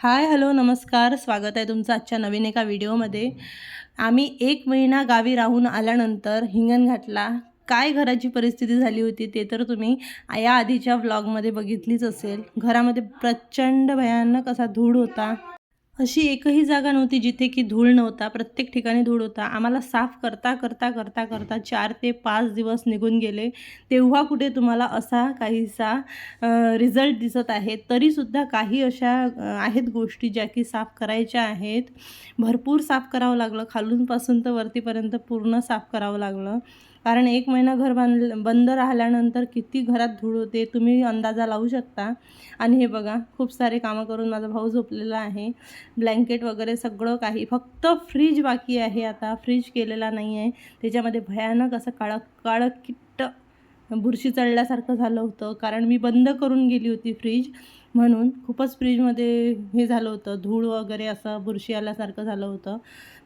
Hi hello नमस्कार. स्वागत आहे तुमचं आजच्या नवीन एका व्हिडिओमध्ये. आम्ही एक महिना गावी राहून आल्यानंतर हिंगणघाटला काय घराची परिस्थिती झाली होती ते तर तुम्ही या आधीच्या व्लॉगमध्ये बघितलीच असेल. घरामध्ये प्रचंड भयानक असा धूळ होता. अशी एकही जागा नव्हती जिथे की धूळ नव्हता प्रत्येक ठिकाणी धूळ होता. आम्हाला साफ करता करता करता करता चार ते पाच दिवस निघून गेले. तेव्हा कुठे तुम्हाला असा काहीसा रिझल्ट दिसत आहे. तरीसुद्धा काही अशा आहेत गोष्टी ज्या की साफ करायच्या आहेत. भरपूर साफ करावं लागलं. खालूनपासून तर वरतीपर्यंत पूर्ण साफ करावं लागलं. कारण एक महिना घर बांध बंद राहिल्यानंतर किती घरात धूळ होते तुम्ही अंदाजा लावू शकता. आणि हे बघा खूप सारे कामं करून माझा भाऊ झोपलेला आहे. ब्लँकेट वगैरे सगळं काही फक्त फ्रीज बाकी आहे आता. फ्रीज केलेला नाही आहे त्याच्यामध्ये भयानक असं काळं काळं किट्ट बुरशी चढल्यासारखं झालं होतं. कारण मी बंद करून गेली होती फ्रीज म्हणून खूपच फ्रीजमध्ये हे झालं होतं. धूळ वगैरे असं बुरशी आल्यासारखं झालं होतं.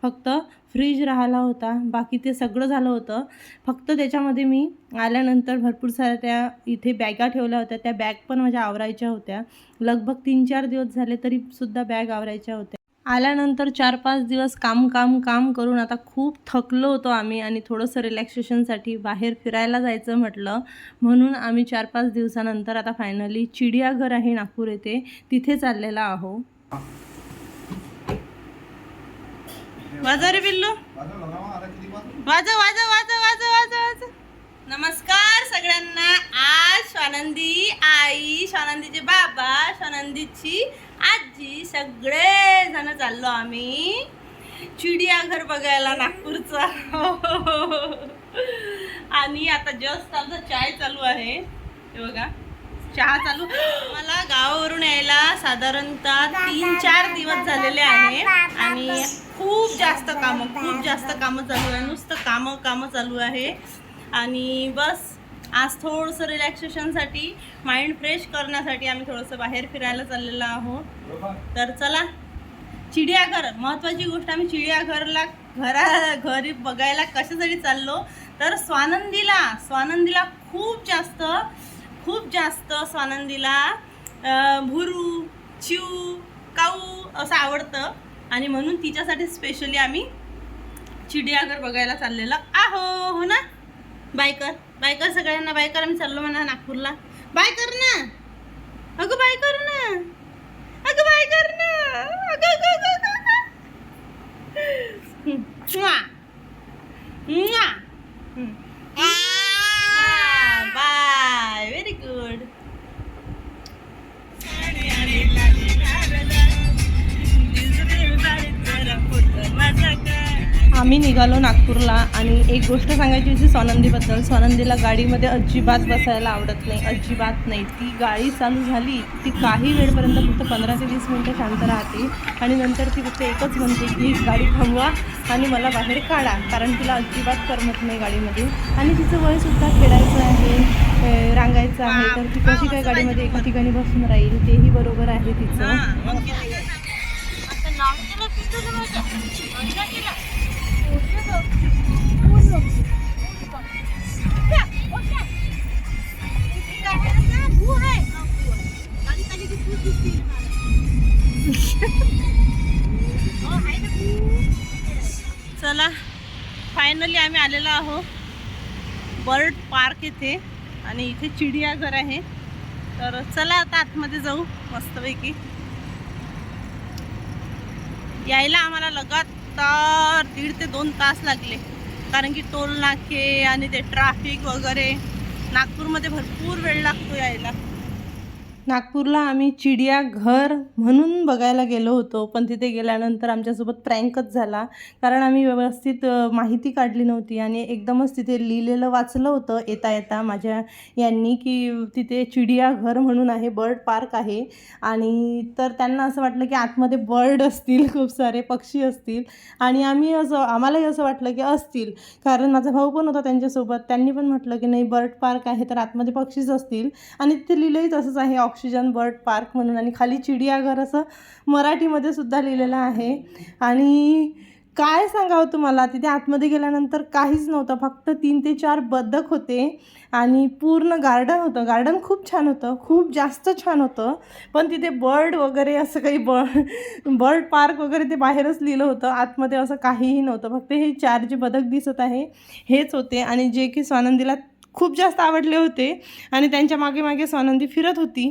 फक्त फ्रीज राहिला होता. बाकी ते सगळं झालं होतं. फक्त त्याच्यामध्ये मी आल्यानंतर भरपूर साऱ्या त्या इथे बॅगा ठेवल्या होत्या. त्या बॅग पण माझ्या आवरायच्या होत्या. लगभग तीन चार दिवस झाले तरी सुद्धा बॅग आवरायच्या होत्या. आल्यानंतर चार पाच दिवस काम काम काम करून आता खूप थकलो होतो आम्ही आणि थोडंसं रिलॅक्सेशनसाठी बाहेर फिरायला जायचं म्हटलं. म्हणून आम्ही चार पाच दिवसानंतर आता फायनली चिडियाघर आहे नागपूर येथे तिथे चाललेला आहो. वाजा रे बिल्लू वाजा वाजा वाजा वाजा वाजा वाजा नमस्कार सगळ्यांना. आज स्वानंदी आई स्वानंदीचे बाबा स्वानंदीची आजी सगळे जण चाललो आम्ही. चिडियाघर बघायला नागपूरचा. आणि आता जस्ट आमचा चाय चालू आहे. हे बघा चहा चालू. मला गावावरून यायला साधारणतः तीन चार दिवस झालेले आहे. आणि खूप जास्त कामं खूप जास्त कामं चालू आहे. नुसतं कामं कामं चालू आहे. आणि बस आज थोडंसं रिलॅक्सेशनसाठी माइंड फ्रेश करण्यासाठी आम्ही थोडंसं बाहेर फिरायला चाललेलो आहोत. तर चला चिडियाघर महत्त्वाची गोष्ट आम्ही चिडियाघरला घरा घरी बघायला कशासाठी चाललो? तर स्वानंदीला स्वानंदीला खूप जास्त खूप जास्त स्वानंदीला भुरू चिऊ काऊ असं आवडतं. आणि म्हणून तिच्यासाठी स्पेशली आम्ही चिडियाघर बघायला चाललेलो आहो हो ना? बायकर बाय कर सगळ्यांना बाय कर आम्ही चाललो म्हणा नागपूरला. बाय कर ना अगं बाय कर ना अगं बाय कर ना बाय. व्हेरी गुड आम्ही निघालो नागपूरला आणि एक गोष्ट सांगायची होती स्वानंदीबद्दल. स्वानंदीला गाडीमध्ये अजिबात बसायला आवडत नाही अजिबात नाही. ती गाडी चालू झाली ती काही वेळपर्यंत फक्त पंधरा ते वीस मिनटं शांत राहते आणि नंतर ती फक्त एकच म्हणते की गाडी थांबवा आणि मला बाहेर काढा कारण तिला अजिबात करमत नाही गाडीमध्ये. आणि तिचं वयसुद्धा खेळायचं आहे रांगायचं आहे तर ती कशी काय गाडीमध्ये एका ठिकाणी बसून राहील तेही बरोबर आहे तिचं. चला फायनली आम्ही आलेलो आहो बर्ड पार्क येथे आणि इथे चिडियाघर आहे. तर चला आता आतमध्ये जाऊ मस्तपैकी. यायला आम्हाला लगात तर दीड ते दोन तास लागले. कारण की टोल नाके आणि ते ट्रॅफिक वगैरे नागपूरमध्ये भरपूर वेळ लागतो यायला. नागपूरला आम्ही चिडियाघर म्हणून बघायला गेलो होतो पण तिथे गेल्यानंतर आमच्यासोबत प्रँकच झाला. कारण आम्ही व्यवस्थित माहिती काढली नव्हती आणि एकदमच तिथे लिहिलेलं वाचलं होतं येता येता माझ्या यांनी की तिथे चिडियाघर म्हणून आहे बर्ड पार्क आहे. आणि तर त्यांना असं वाटलं की आतमध्ये बर्ड असतील खूप सारे पक्षी असतील. आणि आम्ही असं आम्हालाही असं वाटलं की असतील. कारण माझा भाऊ पण होता त्यांच्यासोबत त्यांनी पण म्हटलं की नाही बर्ड पार्क आहे तर आतमध्ये पक्षीच असतील. आणि तिथे लिहिलंही तसंच आहे ऑक्सिजन बर्ड पार्क म्हणून आणि खाली चिडियाघर असं मराठीमध्ये सुद्धा लिहिलेलं आहे. आणि काय सांगावं तुम्हाला? तिथे आतमध्ये गेल्यानंतर काहीच नव्हतं. फक्त तीन ते चार बदक होते आणि पूर्ण गार्डन होतं. गार्डन खूप छान होतं. खूप जास्त छान होतं. पण तिथे बर्ड वगैरे असं काही बर्ड बर्ड पार्क वगैरे ते बाहेरच लिहिलं होतं. आतमध्ये असं काहीही नव्हतं. फक्त हे चार जे बदक दिसत आहे हेच होते. आणि जे की स्वानंदीला खूप जास्त आवडले होते. आणि त्यांच्या मागे मागे स्वानंदी फिरत होती.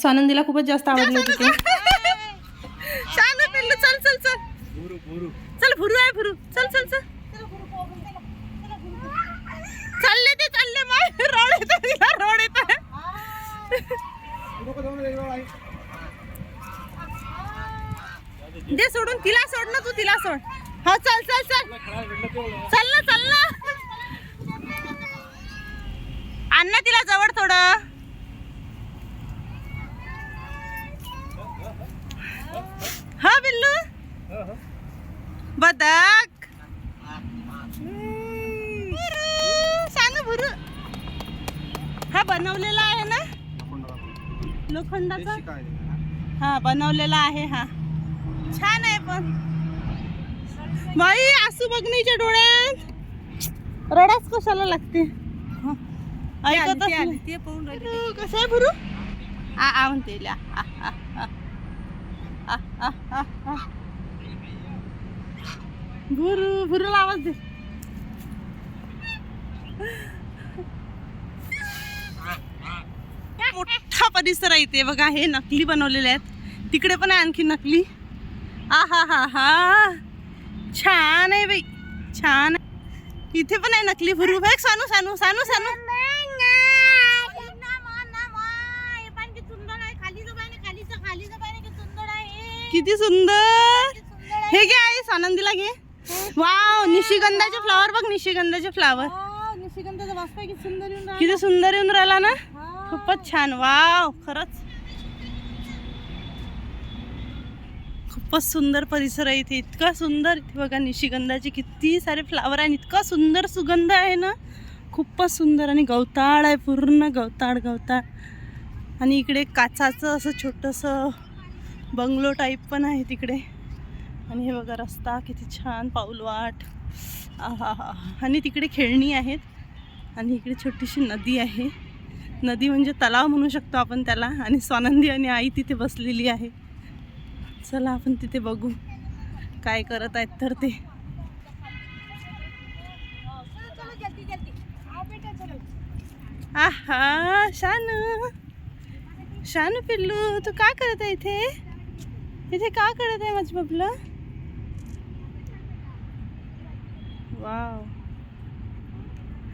स्वानंदीला खूपच जास्त आवडले होते ते. चल चल चल चल भुरू आहे भुरू चल चल चल. चालले ते चालले रोड येते तिला रोड येते दे सोडून तिला सोड ना तू तिला सोड. हा चल चल चल. चल ना चल ना. आण तिला जवळ थोडं. हा बिल्लू? बदक. सांग भुरू हा बनवलेला आहे ना? लोखंडाचा? हा बनवलेला आहे हा. छान आहे पण. बाई आसू बघणीच्या डोळ्यात. रडाच कशाला लागते? ऐकतच नाही. भुरू, कसं आहे भुरू आ आ म्हणते ल्या. आ, आ, आ. आ, आ, आ, आ. भुरू भुरूला आवाज दे मोठा परिसर आहे इथे बघा हे नकली बनवलेले आहेत तिकडे पण आहे आणखी नकली आ हा हा हा छान आहे बाई छान आहे. इथे पण आहे नकली भुरू बघ सानू सानू सानू सानू किती सुंदर. हे घे आहे आनंदीला घे. वाव निशिगंधाचे फ्लावर बघ निशिगंधाचे फ्लावर किती सुंदर येऊन राहिला. ना. खूपच छान. वाव खरंच. खूपच सुंदर परिसर आहे इथे. इतका सुंदर इथे बघा निशिगंधाचे किती सारे फ्लावर आहे आणि इतका सुंदर सुगंध आहे ना? खूपच सुंदर आणि गवताळ आहे पूर्ण गवताळ गवताळ. आणि इकडे काचाचं असं छोटंसं बंगलो टाईप पण आहे तिकडे. आणि हे बघा रस्ता किती छान पाऊलवाट आहा हा आणि तिकडे खेळणी आहेत. आणि इकडे छोटीशी नदी आहे. नदी म्हणजे तलाव म्हणू शकतो आपण त्याला. आणि स्वानंदी आणि आई तिथे बसलेली आहे. चला आपण तिथे बघू. काय करत आहेत तर ते. आहा शानू. शानू पिल्लू तू का करत आहे इथे? इथे का करत आहे माझं बबलं? वाव.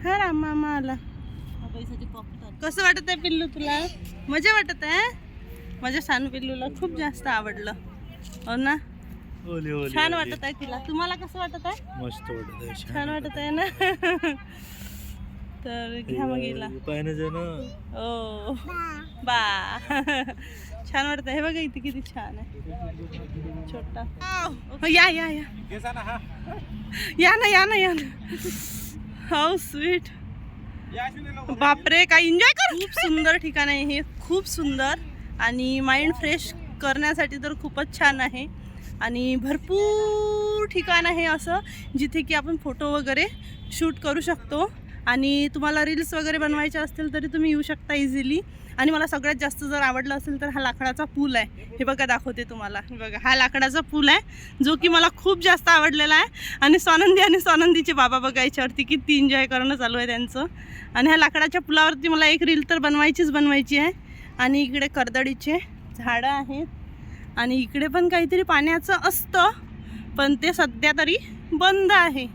हा राम मामा आला. कसं वाटत आहे पिल्लू तुला? मजा वाटत आहे माझ्या शानू पिल्लूला खूप जास्त आवडलं. हो ना? ओले ओले छान. वाटत आहे तिला. तुम्हाला कसं वाटत आहे? मस्त वाटत आहे छान वाटत आहे. ना? तर घ्या मग हिला. ना ओ. बा. छान वाटत. आहे हे बघा इथे किती छान आहे. छोटा. हो, या या या. या ना या ना या ना. हो, हाऊ स्वीट बापरे काय एन्जॉय कर. खूप सुंदर ठिकाण आहे हे. खूप सुंदर. आणि माइंड फ्रेश करण्यासाठी तर खूपच छान आहे. आणि भरपूर ठिकाण आहे असं जिथे की आपण फोटो वगैरे शूट करू शकतो. आणि तुम्हाला रील्स वगैरे बनवायचे असतील तरी तुम्ही येऊ शकता इझिली आणि मला सगळ्यात जास्त जर आवडलं असेल तर हा लाकडाचा पूल आहे. हे बघा दाखवते तुम्हाला. हे बघा हा लाकडाचा पूल आहे जो की मला खूप जास्त आवडलेला आहे. आणि स्वानंदी आणि स्वानंदीचे बाबा बघा याच्यावरती किती एन्जॉय करणं चालू आहे त्यांचं. आणि ह्या लाकडाच्या पुलावरती मला एक रील तर बनवायचीच बनवायची आहे. आणि इकडे कर्दळीचे झाडं आहेत. आणि इकडे पण काहीतरी पाण्याचं असतं पण ते सध्या तरी बंद आहे.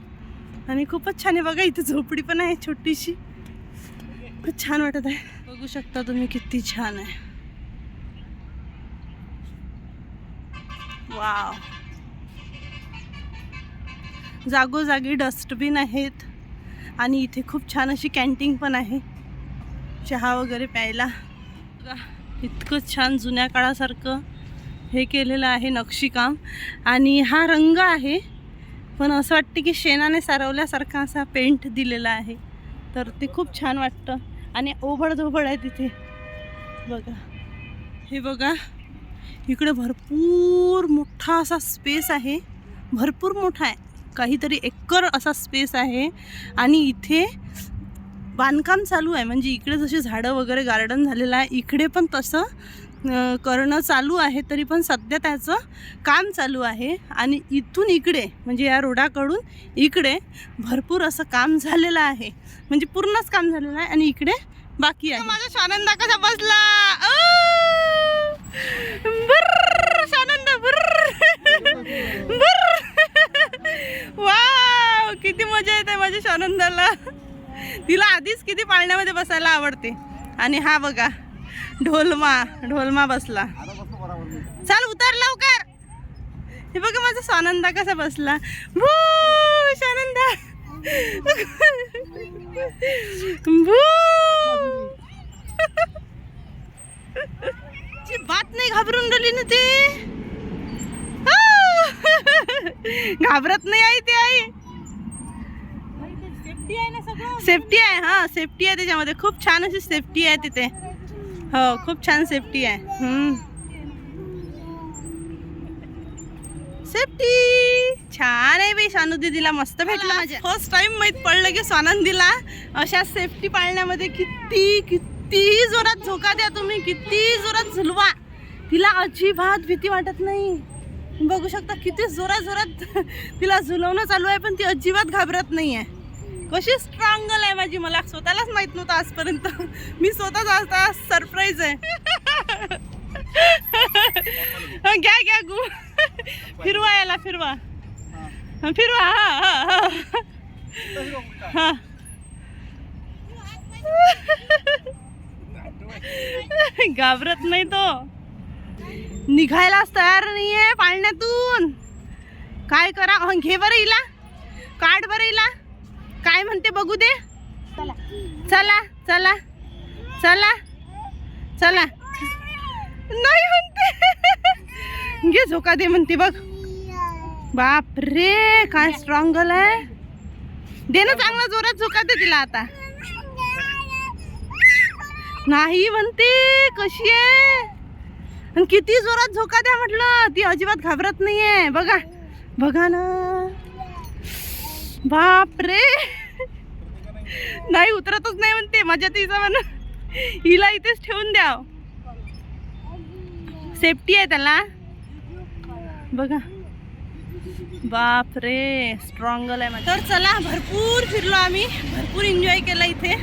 आणि खूपच छान आहे बघा इथे झोपडी पण आहे छोटीशी. खूप छान वाटत आहे. बघू शकता तुम्ही किती छान आहे. वाव. जागोजागी डस्टबिन आहेत. आणि इथे खूप छान अशी कॅन्टीन पण आहे. चहा वगैरे प्यायला. इतकं छान जुन्या काळासारखं हे केलेलं आहे नक्षीकाम. आणि हा रंग आहे पण असं वाटतं की शेणाने सारवल्यासारखा असा पेंट दिलेला आहे. तर ते खूप छान वाटतं. आणि ओबडधोबड आहे तिथे. बघा. हे बघा. इकडे भरपूर मोठा असा स्पेस आहे. भरपूर मोठा आहे. काहीतरी एकर असा स्पेस आहे. आणि इथे बांधकाम चालू आहे. म्हणजे इकडे जसे झाडं वगैरे गार्डन झालेलं आहे. इकडे पण तसं करणं चालू आहे तरी पण सध्या त्याचं काम चालू आहे. आणि इथून इकडे म्हणजे या रोडाकडून इकडे भरपूर असं काम झालेलं आहे. म्हणजे पूर्णच काम झालेलं आहे आणि इकडे बाकी आहे. माझा शानंदा कसा बसला? शानंदा बुर्र. किती मजा येते माझ्या शानंदाला तिला आधीच किती पाळण्यामध्ये बसायला आवडते. आणि हा बघा ढोलमा ढोलमा बसला. चल उतर लवकर. हे बघा माझा स्वानंदा कसा बसला. भू शानंदा भू बात नाही घाबरून राहिली ना ते! घाबरत नाही आई ते आई. सेफ्टी आहे ना सगळं. सेफ्टी आहे हा सेफ्टी आहे त्याच्यामध्ये. खूप छान अशी सेफ्टी आहे तिथे. हो खूप छान सेफ्टी आहे. सेफ्टी छान आहे बाई शानू दीदीला मस्त भेटलं माझ्या. फर्स्ट टाइम माहीत पडलं की स्वानंदीला अशा सेफ्टी पाळण्यामध्ये किती किती जोरात झोका द्या तुम्ही किती जोरात झुलवा. तिला अजिबात भीती वाटत नाही. बघू शकता किती जोरात जोरात तिला झुलवणं चालू आहे पण ती अजिबात घाबरत नाही आहे कशी स्ट्रॉंगल आहे माझी मला स्वतःलाच माहीत नव्हतं आजपर्यंत. मी स्वतःच आता सरप्राईज आहे. घ्या घ्या गु. फिरवा याला फिरवा. फिरवा हा हा घाबरत नाही तो. निघायलाच तयार नाहीये पाळण्यातून. काय करा घे बरं हिला काढ बरं हिला काय म्हणते बघू दे. चला चला चला चला. नाही म्हणते. घे झोका दे म्हणते बघ. बाप रे काय स्ट्रॉंगल आहे. दे ना चांगला जोरात झोका दे तिला आता. नाही म्हणते कशी आहे? आणि किती जोरात झोका द्या म्हटलं ती अजिबात घाबरत नाहीये. बघा बघा ना. बाप रे नाही उतरतच नाही म्हणते. माझ्या तिचा म्हण हिला इथेच ठेवून द्या. सेफ्टी आहे त्याला. बघा. बाप रे स्ट्रॉंगल आहे माझं. तर चला भरपूर फिरलो आम्ही. भरपूर एन्जॉय केला इथे.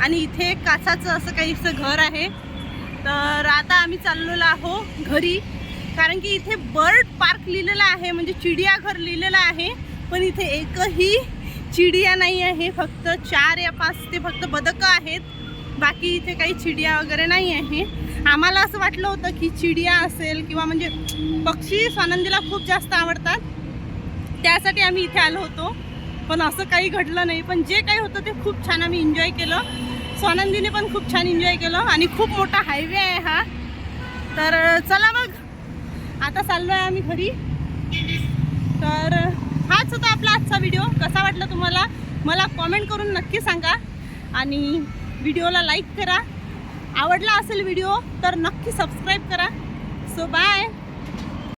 आणि इथे कासाचं असं काहीसं घर आहे. तर आता आम्ही चाललेलो आहो घरी. कारण की इथे बर्ड पार्क लिहिलेलं आहे म्हणजे चिडियाघर लिहिलेलं आहे. पण इथे एकही चिडिया नाही आहे फक्त चार या पाच ते फक्त बदकं आहेत. बाकी इथे काही चिडिया वगैरे नाही आहे. आम्हाला असं वाटलं होतं की चिडिया असेल किंवा म्हणजे पक्षी स्वानंदीला खूप जास्त आवडतात. त्यासाठी आम्ही इथे आलो होतो. पण असं काही घडलं नाही. पण जे काही होतं ते खूप छान आम्ही एन्जॉय केलं. स्वानंदीने पण खूप छान एन्जॉय केलं. आणि खूप मोठा हायवे आहे हा. तर चला मग आता चाललो आहे आम्ही घरी. तर हाच होता आपला आजचा व्हिडिओ कसा वाटला तुम्हाला? मला कॉमेंट करून नक्की सांगा. आणि व्हिडिओला लाईक करा. आवडला असेल व्हिडिओ तर नक्की सबस्क्राईब करा. So bye